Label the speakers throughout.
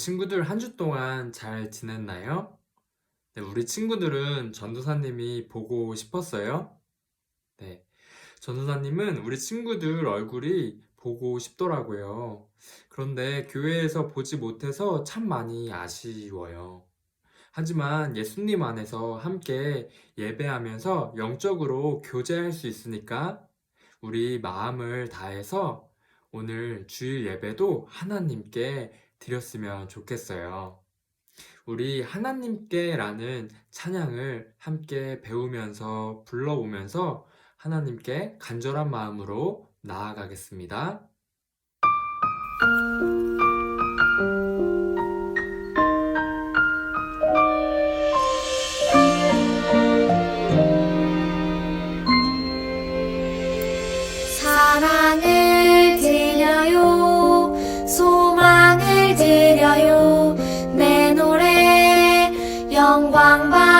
Speaker 1: 친구들 한 주 동안 잘 지냈나요? 네, 우리 친구들은 전도사님이 보고 싶었어요. 네, 전도사님은 우리 친구들 얼굴이 보고 싶더라고요. 그런데 교회에서 보지 못해서 참 많이 아쉬워요. 하지만 예수님 안에서 함께 예배하면서 영적으로 교제할 수 있으니까 우리 마음을 다해서 오늘 주일 예배도 하나님께 드렸으면 좋겠어요. 우리 하나님께라는 찬양을 함께 배우면서 불러보면서 하나님께 간절한 마음으로 나아가겠습니다.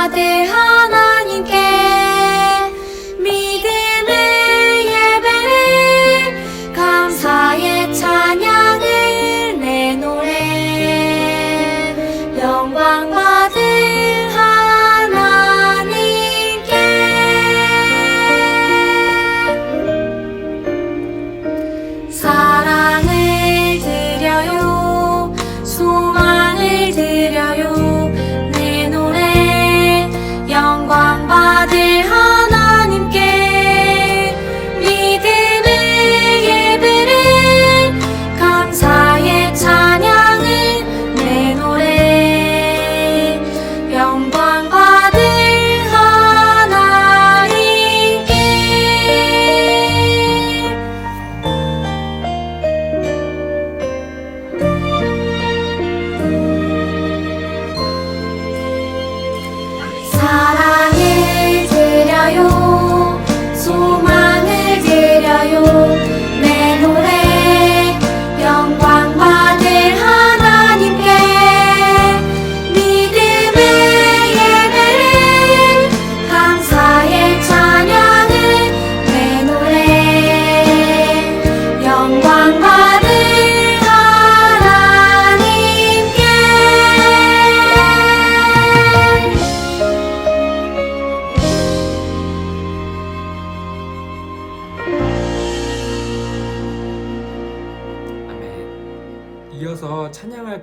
Speaker 2: 영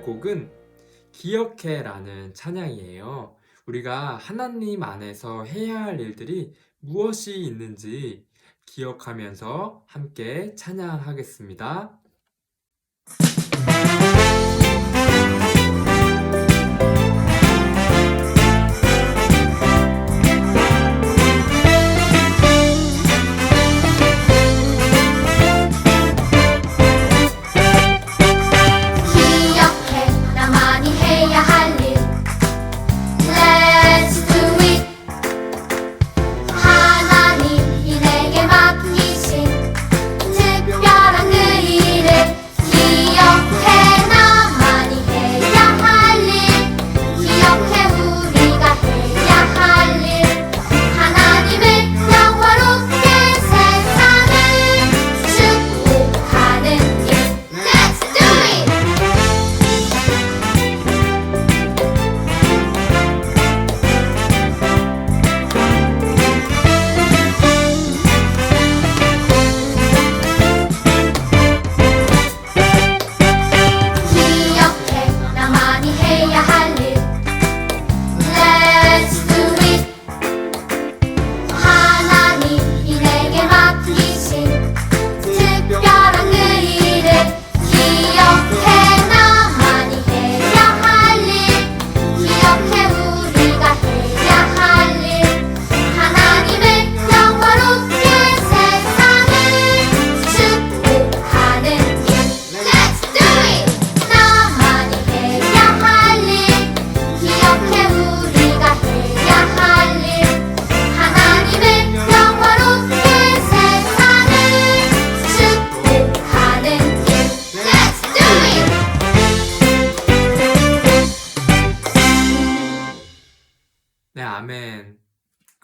Speaker 1: 곡은 기억해라는 찬양이에요. 우리가 하나님 안에서 해야 할 일들이 무엇이 있는지 기억하면서 함께 찬양하겠습니다.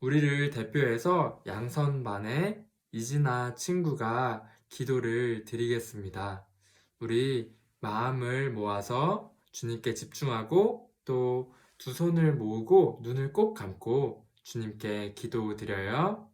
Speaker 1: 우리를 대표해서 양선반의 이진아 친구가 기도를 드리겠습니다. 우리 마음을 모아서 주님께 집중하고 또 두 손을 모으고 눈을 꼭 감고 주님께 기도 드려요.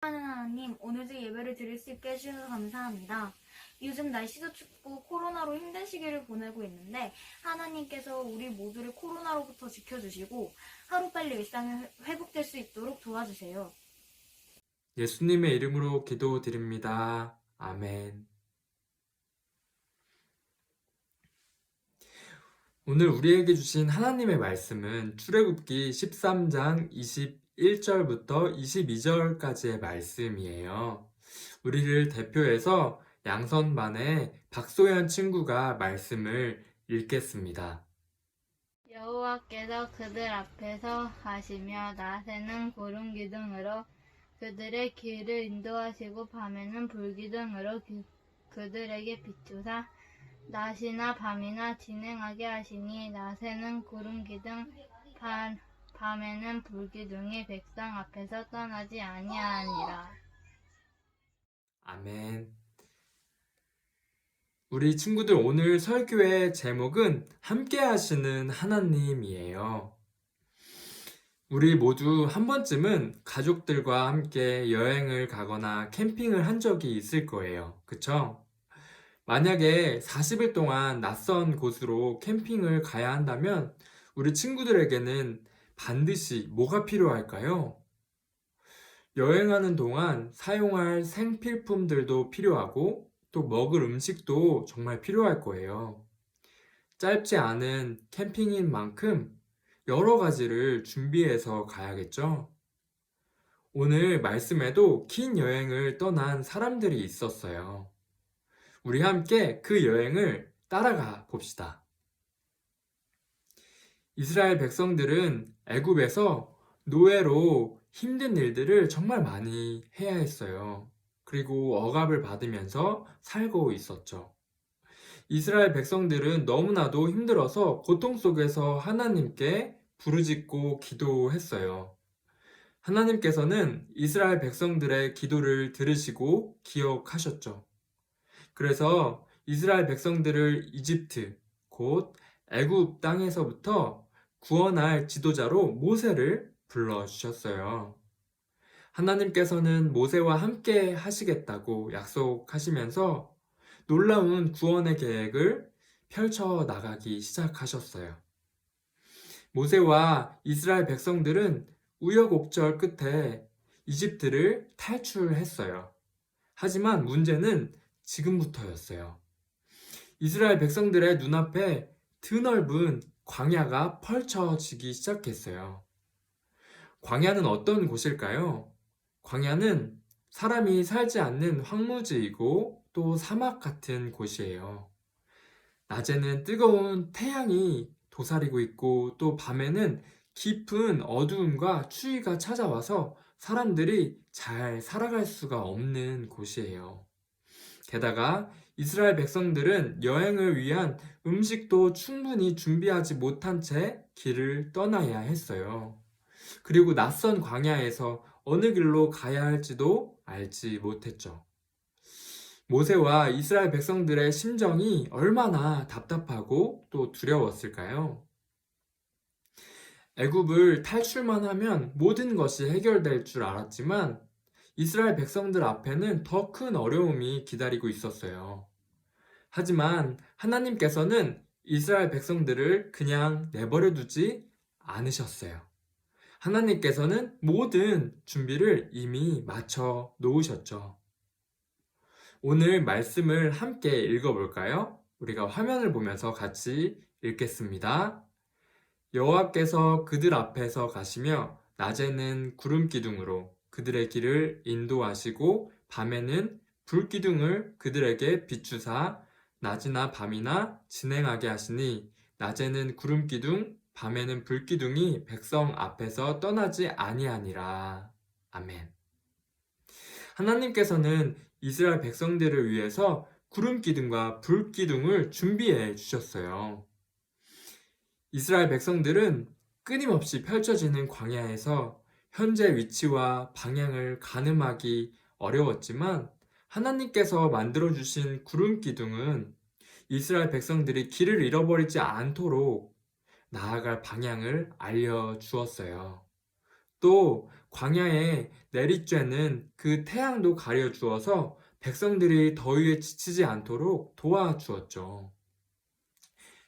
Speaker 3: 하나님, 오늘도 예배를 드릴 수 있게 해주셔서 감사합니다. 요즘 날씨도 춥고 코로나로 힘든 시기를 보내고 있는데 하나님께서 우리 모두를 코로나로부터 지켜주시고 하루빨리 일상이 회복될 수 있도록 도와주세요.
Speaker 1: 예수님의 이름으로 기도 드립니다. 아멘. 오늘 우리에게 주신 하나님의 말씀은 출애굽기 13장 21절부터 22절까지의 말씀이에요. 우리를 대표해서 양선반의 박소연 친구가 말씀을 읽겠습니다.
Speaker 4: 여호와께서 그들 앞에서 가시며 낮에는 구름 기둥으로 그들의 길을 인도하시고 밤에는 불 기둥으로 그- 그들에게 비추사 낮이나 밤이나 진행하게 하시니 낮에는 구름 기둥 밤, 밤에는 불 기둥이 백성 앞에서 떠나지 아니하니라.
Speaker 1: 아멘. 우리 친구들 오늘 설교의 제목은 함께 하시는 하나님이에요. 우리 모두 한 번쯤은 가족들과 함께 여행을 가거나 캠핑을 한 적이 있을 거예요. 그쵸? 만약에 40일 동안 낯선 곳으로 캠핑을 가야 한다면 우리 친구들에게는 반드시 뭐가 필요할까요? 여행하는 동안 사용할 생필품들도 필요하고 또 먹을 음식도 정말 필요할 거예요. 짧지 않은 캠핑인 만큼 여러 가지를 준비해서 가야겠죠? 오늘 말씀에도 긴 여행을 떠난 사람들이 있었어요. 우리 함께 그 여행을 따라가 봅시다. 이스라엘 백성들은 애굽에서 노예로 힘든 일들을 정말 많이 해야 했어요. 그리고 억압을 받으면서 살고 있었죠. 이스라엘 백성들은 너무나도 힘들어서 고통 속에서 하나님께 부르짖고 기도했어요. 하나님께서는 이스라엘 백성들의 기도를 들으시고 기억하셨죠. 그래서 이스라엘 백성들을 이집트, 곧 애굽 땅에서부터 구원할 지도자로 모세를 불러주셨어요. 하나님께서는 모세와 함께 하시겠다고 약속하시면서 놀라운 구원의 계획을 펼쳐 나가기 시작하셨어요. 모세와 이스라엘 백성들은 우여곡절 끝에 이집트를 탈출했어요. 하지만 문제는 지금부터였어요. 이스라엘 백성들의 눈앞에 드넓은 광야가 펼쳐지기 시작했어요. 광야는 어떤 곳일까요? 광야는 사람이 살지 않는 황무지이고 또 사막 같은 곳이에요. 낮에는 뜨거운 태양이 도사리고 있고 또 밤에는 깊은 어두움과 추위가 찾아와서 사람들이 잘 살아갈 수가 없는 곳이에요. 게다가 이스라엘 백성들은 여행을 위한 음식도 충분히 준비하지 못한 채 길을 떠나야 했어요. 그리고 낯선 광야에서 어느 길로 가야 할지도 알지 못했죠. 모세와 이스라엘 백성들의 심정이 얼마나 답답하고 또 두려웠을까요? 애굽을 탈출만 하면 모든 것이 해결될 줄 알았지만 이스라엘 백성들 앞에는 더 큰 어려움이 기다리고 있었어요. 하지만 하나님께서는 이스라엘 백성들을 그냥 내버려 두지 않으셨어요. 하나님께서는 모든 준비를 이미 마쳐 놓으셨죠. 오늘 말씀을 함께 읽어볼까요? 우리가 화면을 보면서 같이 읽겠습니다. 여호와께서 그들 앞에서 가시며 낮에는 구름 기둥으로 그들의 길을 인도하시고 밤에는 불 기둥을 그들에게 비추사 낮이나 밤이나 진행하게 하시니 낮에는 구름 기둥 밤에는 불 기둥이 백성 앞에서 떠나지 아니하니라. 아멘. 하나님께서는 이스라엘 백성들을 위해서 구름 기둥과 불 기둥을 준비해 주셨어요. 이스라엘 백성들은 끊임없이 펼쳐지는 광야에서 현재 위치와 방향을 가늠하기 어려웠지만 하나님께서 만들어 주신 구름 기둥은 이스라엘 백성들이 길을 잃어버리지 않도록 나아갈 방향을 알려주었어요. 또 광야에 내리쬐는 그 태양도 가려주어서 백성들이 더위에 지치지 않도록 도와주었죠.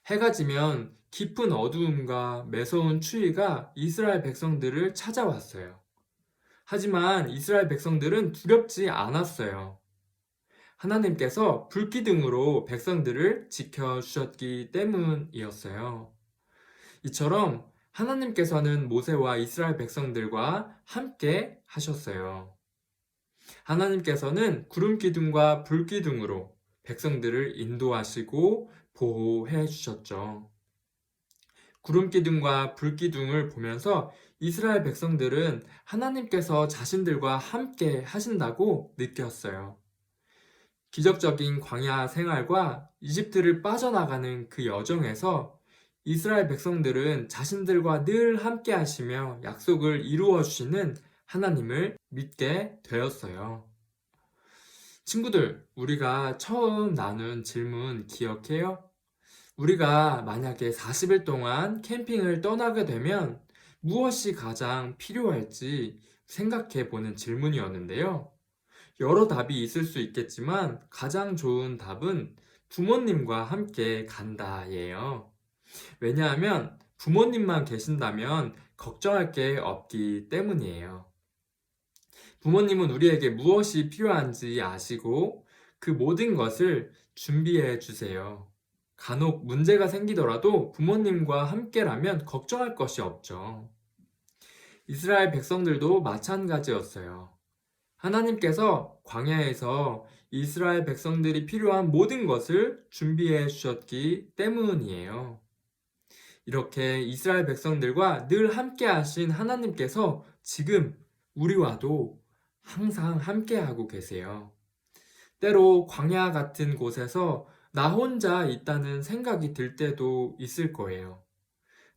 Speaker 1: 해가 지면 깊은 어두움과 매서운 추위가 이스라엘 백성들을 찾아왔어요. 하지만 이스라엘 백성들은 두렵지 않았어요. 하나님께서 불기둥으로 백성들을 지켜주셨기 때문이었어요. 이처럼 하나님께서는 모세와 이스라엘 백성들과 함께 하셨어요. 하나님께서는 구름 기둥과 불 기둥으로 백성들을 인도하시고 보호해 주셨죠. 구름 기둥과 불 기둥을 보면서 이스라엘 백성들은 하나님께서 자신들과 함께 하신다고 느꼈어요. 기적적인 광야 생활과 이집트를 빠져나가는 그 여정에서 이스라엘 백성들은 자신들과 늘 함께 하시며 약속을 이루어 주시는 하나님을 믿게 되었어요. 친구들, 우리가 처음 나눈 질문 기억해요? 우리가 만약에 40일 동안 캠핑을 떠나게 되면 무엇이 가장 필요할지 생각해 보는 질문이었는데요. 여러 답이 있을 수 있겠지만 가장 좋은 답은 부모님과 함께 간다예요. 왜냐하면 부모님만 계신다면 걱정할 게 없기 때문이에요. 부모님은 우리에게 무엇이 필요한지 아시고 그 모든 것을 준비해 주세요. 간혹 문제가 생기더라도 부모님과 함께라면 걱정할 것이 없죠. 이스라엘 백성들도 마찬가지였어요. 하나님께서 광야에서 이스라엘 백성들이 필요한 모든 것을 준비해 주셨기 때문이에요. 이렇게 이스라엘 백성들과 늘 함께 하신 하나님께서 지금 우리와도 항상 함께 하고 계세요. 때로 광야 같은 곳에서 나 혼자 있다는 생각이 들 때도 있을 거예요.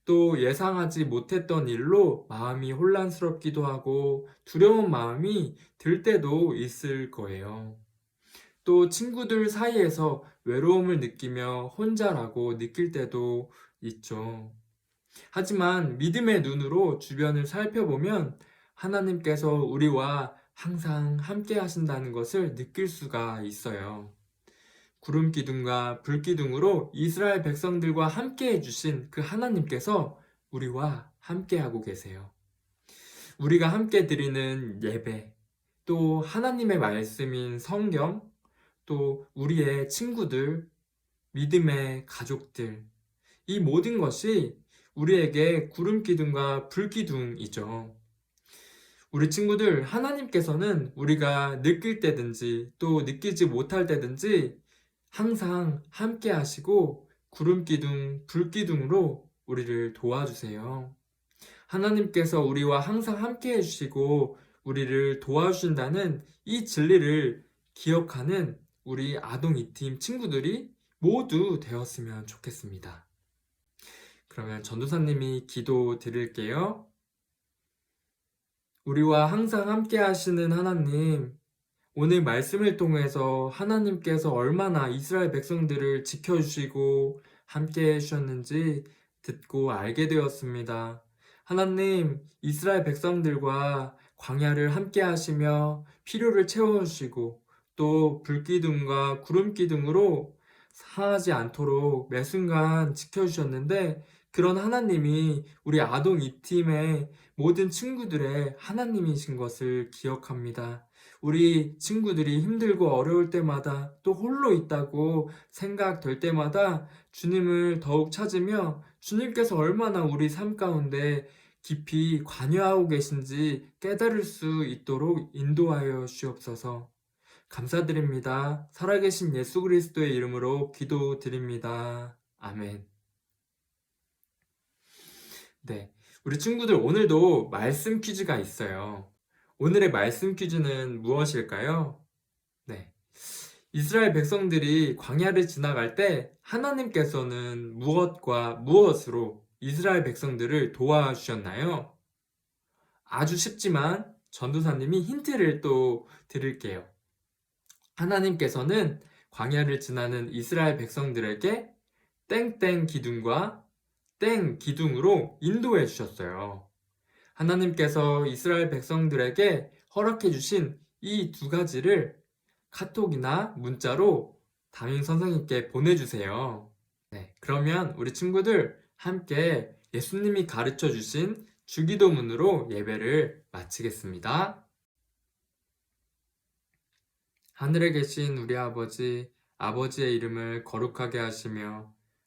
Speaker 1: 또 예상하지 못했던 일로 마음이 혼란스럽기도 하고 두려운 마음이 들 때도 있을 거예요. 또 친구들 사이에서 외로움을 느끼며 혼자라고 느낄 때도 있죠. 하지만 믿음의 눈으로 주변을 살펴보면 하나님께서 우리와 항상 함께 하신다는 것을 느낄 수가 있어요. 구름 기둥과 불 기둥으로 이스라엘 백성들과 함께 해주신 그 하나님께서 우리와 함께 하고 계세요. 우리가 함께 드리는 예배, 또 하나님의 말씀인 성경, 또 우리의 친구들, 믿음의 가족들, 이 모든 것이 우리에게 구름 기둥과 불 기둥이죠. 우리 친구들, 하나님께서는 우리가 느낄 때든지 또 느끼지 못할 때든지 항상 함께 하시고 구름 기둥, 불 기둥으로 우리를 도와주세요. 하나님께서 우리와 항상 함께 해주시고 우리를 도와주신다는 이 진리를 기억하는 우리 아동 이팀 친구들이 모두 되었으면 좋겠습니다. 그러면 전도사님이 기도 드릴게요. 우리와 항상 함께 하시는 하나님, 오늘 말씀을 통해서 하나님께서 얼마나 이스라엘 백성들을 지켜주시고 함께 해주셨는지 듣고 알게 되었습니다. 하나님, 이스라엘 백성들과 광야를 함께 하시며 필요를 채워주시고 또 불기둥과 구름기둥으로 상하지 않도록 매 순간 지켜주셨는데 그런 하나님이 우리 아동 이 팀의 모든 친구들의 하나님이신 것을 기억합니다. 우리 친구들이 힘들고 어려울 때마다 또 홀로 있다고 생각될 때마다 주님을 더욱 찾으며 주님께서 얼마나 우리 삶 가운데 깊이 관여하고 계신지 깨달을 수 있도록 인도하여 주옵소서. 감사드립니다. 살아계신 예수 그리스도의 이름으로 기도드립니다. 아멘. 네. 우리 친구들 오늘도 말씀 퀴즈가 있어요. 오늘의 말씀 퀴즈는 무엇일까요? 네. 이스라엘 백성들이 광야를 지나갈 때 하나님께서는 무엇과 무엇으로 이스라엘 백성들을 도와주셨나요? 아주 쉽지만 전도사님이 힌트를 또 드릴게요. 하나님께서는 광야를 지나는 이스라엘 백성들에게 땡땡 기둥과 땡 기둥으로 인도해 주셨어요. 하나님께서 이스라엘 백성들에게 허락해 주신 이 두 가지를 카톡이나 문자로 담임 선생님께 보내주세요. 네, 그러면 우리 친구들 함께 예수님이 가르쳐 주신 주기도문으로 예배를 마치겠습니다. 하늘에 계신 우리 아버지, 아버지의 이름을 거룩하게 하시며,